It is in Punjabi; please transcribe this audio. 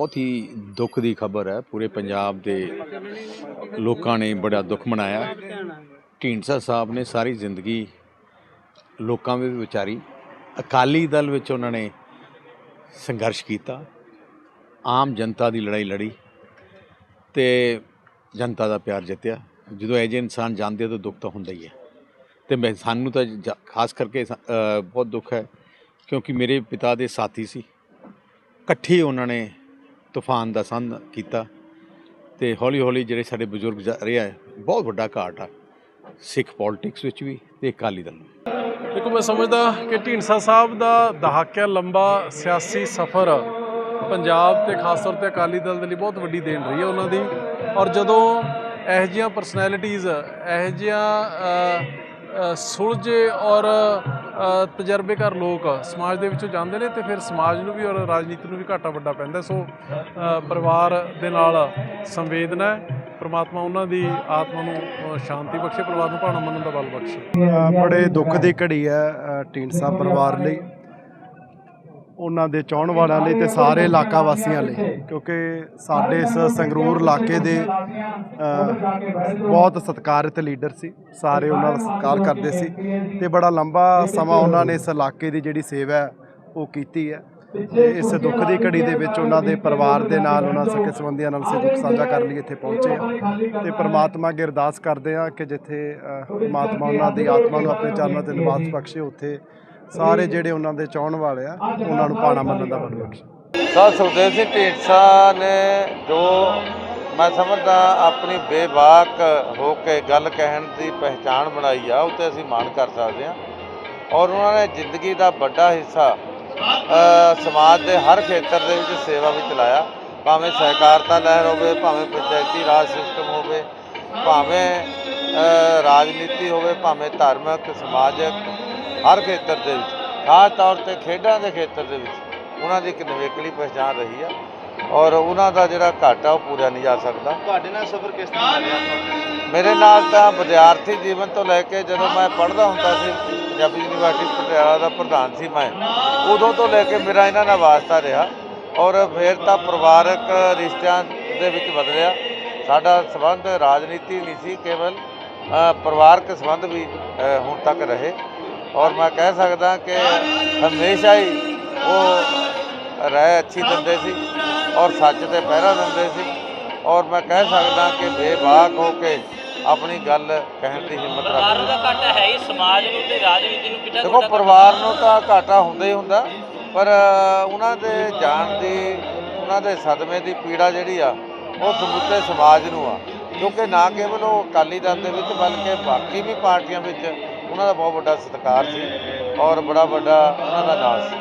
ਬਹੁਤ ਹੀ ਦੁੱਖ ਦੀ ਖਬਰ ਹੈ। ਪੂਰੇ ਪੰਜਾਬ ਦੇ ਲੋਕਾਂ ਨੇ ਬੜਾ ਦੁੱਖ ਮਨਾਇਆ। ਢੀਂਡਸਾ ਸਾਹਿਬ ਨੇ ਸਾਰੀ ਜ਼ਿੰਦਗੀ ਲੋਕਾਂ ਵਿੱਚ ਵਿਚਾਰੀ। ਅਕਾਲੀ ਦਲ ਵਿੱਚ ਉਹਨਾਂ ਨੇ ਸੰਘਰਸ਼ ਕੀਤਾ। ਆਮ ਜਨਤਾ ਦੀ ਲੜਾਈ ਲੜੀ ਤੇ ਜਨਤਾ ਦਾ ਪਿਆਰ ਜਿੱਤਿਆ। ਜਦੋਂ ਇਹ ਜਿਹੇ ਇਨਸਾਨ ਜਾਂਦੇ ਤਾਂ ਦੁੱਖ ਤਾਂ ਹੁੰਦਾ ਹੀ ਹੈ। ਤੇ ਮੈਂ, ਸਾਨੂੰ ਤਾਂ ਜਾ- ਖਾਸ ਕਰਕੇ ਬਹੁਤ ਦੁੱਖ ਹੈ। ਕਿਉਂਕਿ ਮੇਰੇ ਪਿਤਾ ਦੇ ਸਾਥੀ ਸੀ। ਇਕੱਠੇ ਉਹਨਾਂ ਨੇ ਤੂਫਾਨ ਦਾ ਸਾਹਮਣਾ ਕੀਤਾ ਤੇ ਹੌਲੀ ਹੌਲੀ ਜਿਹੜੇ ਸਾਡੇ ਬਜ਼ੁਰਗ ਜਾ ਰਿਹਾ ਹੈ ਬਹੁਤ ਵੱਡਾ ਘਾਟ ਆ, ਸਿੱਖ ਪੋਲਿਟਿਕਸ ਵਿੱਚ ਵੀ ਤੇ ਅਕਾਲੀ ਦਲ ਵਿੱਚ ਦੇਖੋ, ਮੈਂ ਸਮਝਦਾ ਕਿ ਢੀਂਡਸਾ ਸਾਹਿਬ ਦਾ ਦਹਾਕਿਆ ਲੰਬਾ ਸਿਆਸੀ ਸਫ਼ਰ ਪੰਜਾਬ ਤੇ ਖਾਸ ਤੌਰ ਤੇ ਅਕਾਲੀ ਦਲ ਦੇ ਲਈ ਬਹੁਤ ਵੱਡੀ ਦੇਣ ਰਹੀ ਹੈ ਉਹਨਾਂ ਦੀ। ਔਰ ਜਦੋਂ ਇਹੋ ਜਿਹੀਆਂ ਪਰਸਨੈਲਿਟੀਆਂ ਇਹੋ ਜਿਹੀਆਂ ਸੁਲਝੇ ਔਰ ਤਜਰਬੇਕਾਰ ਲੋਕ ਸਮਾਜ ਦੇ ਵਿੱਚੋਂ ਜਾਂਦੇ ਨੇ ਤੇ ਫਿਰ ਸਮਾਜ ਨੂੰ ਵੀ ਔਰ ਰਾਜਨੀਤੀ ਨੂੰ ਵੀ ਘਾਟਾ ਵੱਡਾ ਪੈਂਦਾ ਸੋ ਪਰਿਵਾਰ ਦੇ ਨਾਲ ਸੰਵੇਦਨਾ ਪਰਮਾਤਮਾ ਉਹਨਾਂ ਦੀ ਆਤਮਾ ਨੂੰ ਸ਼ਾਂਤੀ ਬਖਸ਼ੇ ਪਰਿਵਾਰ ਨੂੰ ਭਾਣਾ ਮੰਨਣ ਦਾ ਬਲ ਬਖਸ਼ੇ। ਬੜੇ ਦੁੱਖ ਦੀ ਘੜੀ ਹੈ ਅ, ਢੀਂਡਸਾ ਪਰਿਵਾਰ ਲਈ। ਉਹਨਾਂ ਦੇ ਚਾਹਣ ਵਾਲਿਆਂ ਲਈ ਤੇ ਸਾਰੇ ਇਲਾਕਾ ਵਾਸੀਆਂ ਲਈ ਕਿਉਂਕਿ ਸਾਡੇ ਇਸ ਸੰਗਰੂਰ ਇਲਾਕੇ ਦੇ ਬਹੁਤ ਸਤਿਕਾਰਿਤ ਲੀਡਰ ਸੀ ਸਾਰੇ ਉਹਨਾਂ ਦਾ ਸਤਿਕਾਰ ਕਰਦੇ ਸੀ ਤੇ ਬੜਾ ਲੰਬਾ ਸਮਾਂ ਉਹਨਾਂ ਨੇ ਇਸ ਇਲਾਕੇ ਦੀ ਜਿਹੜੀ ਸੇਵਾ ਹੈ ਉਹ ਕੀਤੀ ਹੈ ਤੇ ਇਸ ਦੁੱਖ ਦੀ ਘੜੀ ਦੇ ਵਿੱਚ ਉਹਨਾਂ ਦੇ ਪਰਿਵਾਰ ਦੇ ਨਾਲ ਉਹਨਾਂ ਸਕੇ ਸੰਬੰਧੀਆਂ ਨਾਲ ਅਸੀਂ ਦੁੱਖ ਸਾਂਝਾ ਕਰਨ ਲਈ ਇੱਥੇ ਪਹੁੰਚੇ ਹਾਂ ਤੇ ਪ੍ਰਮਾਤਮਾ ਅੱਗੇ ਅਰਦਾਸ ਕਰਦੇ ਹਾਂ ਕਿ ਜਿੱਥੇ ਅ, ਪ੍ਰਮਾਤਮਾ ਉਹਨਾਂ ਦੀ ਆਤਮਾ ਨੂੰ ਆਪਣੇ ਚਰਨਾਂ ਤੇ ਨਿਵਾਸ ਬਖਸ਼ੇ ਉੱਥੇ ਸਾਰੇ ਜਿਹੜੇ ਉਹਨਾਂ ਦੇ ਚਾਹਣ ਵਾਲੇ ਆ, ਉਹਨਾਂ ਨੂੰ ਪਾਣਾ ਮੰਨਣ ਦਾ ਬਲ ਬਖਸ਼ੇ ਸਰ, ਸੁਖਦੇਵ ਸਿੰਘ ਢੀਂਡਸਾ ਨੇ ਜੋ ਮੈਂ ਸਮਝਦਾ ਆਪਣੀ ਬੇਬਾਕ ਹੋ ਕੇ ਗੱਲ ਕਹਿਣ ਦੀ ਪਹਿਚਾਣ ਬਣਾਈ ਆ, ਉਹ ਉੱਤੇ ਅਸੀਂ ਮਾਣ ਕਰ ਸਕਦੇ ਹਾਂ। ਔਰ ਉਹਨਾਂ ਨੇ ਜ਼ਿੰਦਗੀ ਦਾ ਵੱਡਾ ਹਿੱਸਾ ਸਮਾਜ ਦੇ ਹਰ ਖੇਤਰ ਦੇ ਵਿੱਚ ਸੇਵਾ ਵਿੱਚ ਲਾਇਆ ਭਾਵੇਂ ਸਹਿਕਾਰਤਾ ਲਹਿਰ ਹੋਵੇ, ਭਾਵੇਂ ਪੰਚਾਇਤੀ ਰਾਜ ਸਿਸਟਮ ਹੋਵੇ, ਭਾਵੇਂ ਰਾਜਨੀਤੀ ਹੋਵੇ, ਭਾਵੇਂ ਧਾਰਮਿਕ, ਸਮਾਜਿਕ ਹਰ ਖੇਤਰ ਦੇ ਵਿੱਚ ਖਾਸ ਤੌਰ ਤੇ ਖੇਡਾਂ ਦੇ ਖੇਤਰ ਦੇ ਵਿੱਚ ਉਹਨਾਂ ਦੀ ਇੱਕ ਨਿਵੇਕਲੀ ਪਛਾਣ ਰਹੀ ਆ। ਔਰ ਉਹਨਾਂ ਦਾ ਜਿਹੜਾ ਘਾਟਾ ਉਹ ਪੂਰਾ ਨਹੀਂ ਜਾ ਸਕਦਾ। ਤੁਹਾਡੇ ਨਾਲ ਸਫ਼ਰ ਕਿਸ ਤਰ੍ਹਾਂ ਰਿਹਾ? ਮੇਰੇ ਨਾਲ ਤਾਂ ਵਿਦਿਆਰਥੀ ਜੀਵਨ ਤੋਂ ਲੈ ਕੇ ਜਦੋਂ ਮੈਂ ਪੜ੍ਹਦਾ ਹੁੰਦਾ ਸੀ ਪੰਜਾਬੀ ਯੂਨੀਵਰਸਿਟੀ ਪਟਿਆਲਾ ਦਾ ਪ੍ਰਧਾਨ ਸੀ ਮੈਂ ਉਦੋਂ ਤੋਂ ਲੈ ਕੇ ਮੇਰਾ ਇਹਨਾਂ ਨਾਲ ਵਾਸਤਾ ਰਿਹਾ। ਔਰ ਫਿਰ ਤਾਂ ਪਰਿਵਾਰਕ ਰਿਸ਼ਤਿਆਂ ਦੇ ਵਿੱਚ ਬਦਲਿਆ। ਸਾਡਾ ਸਬੰਧ ਰਾਜਨੀਤੀ ਨਹੀਂ ਸੀ ਕੇਵਲ ਪਰਿਵਾਰਕ ਸਬੰਧ ਵੀ ਹੁਣ ਤੱਕ ਰਹੇ। ਔਰ ਮੈਂ ਕਹਿ ਸਕਦਾ ਕਿ ਹਮੇਸ਼ਾ ਹੀ ਉਹ ਰਾਏ ਅੱਛੀ ਦਿੰਦੇ ਸੀ ਔਰ ਸੱਚ ਤੇ ਪਹਿਰਾ ਦਿੰਦੇ ਸੀ। ਔਰ ਮੈਂ ਕਹਿ ਸਕਦਾ ਕਿ ਬੇਬਾਕ ਹੋ ਕੇ ਆਪਣੀ ਗੱਲ ਕਹਿਣ ਦੀ ਹਿੰਮਤ ਪਰਿਵਾਰ ਰੱਖਦੇ ਦਾ ਘਾਟਾ ਹੈ ਹੀ ਸਮਾਜ ਨੂੰ ਤੇ ਰਾਜਨੀਤੀ ਨੂੰ ਕਿੰਨਾ ਦੇਖੋ ਪਰਿਵਾਰ ਨੂੰ ਤਾਂ ਘਾਟਾ ਹੁੰਦਾ ਹੀ ਹੁੰਦਾ ਪਰ ਉਹਨਾਂ ਦੇ ਜਾਣ ਦੀ ਉਹਨਾਂ ਦੇ ਸਦਮੇ ਦੀ ਪੀੜਾ ਜਿਹੜੀ ਆ ਉਹ ਸਮੁੱਚੇ ਸਮਾਜ ਨੂੰ ਆ। ਕਿਉਂਕਿ ਨਾ ਕੇਵਲ ਉਹ ਅਕਾਲੀ ਦਲ ਦੇ ਵਿੱਚ ਬਲਕਿ ਬਾਕੀ ਵੀ ਪਾਰਟੀਆਂ ਵਿੱਚ ਉਹਨਾਂ ਦਾ ਬਹੁਤ ਵੱਡਾ ਸਤਿਕਾਰ ਸੀ ਔਰ ਬੜਾ ਵੱਡਾ ਉਹਨਾਂ ਦਾ ਨਾਂ ਸੀ।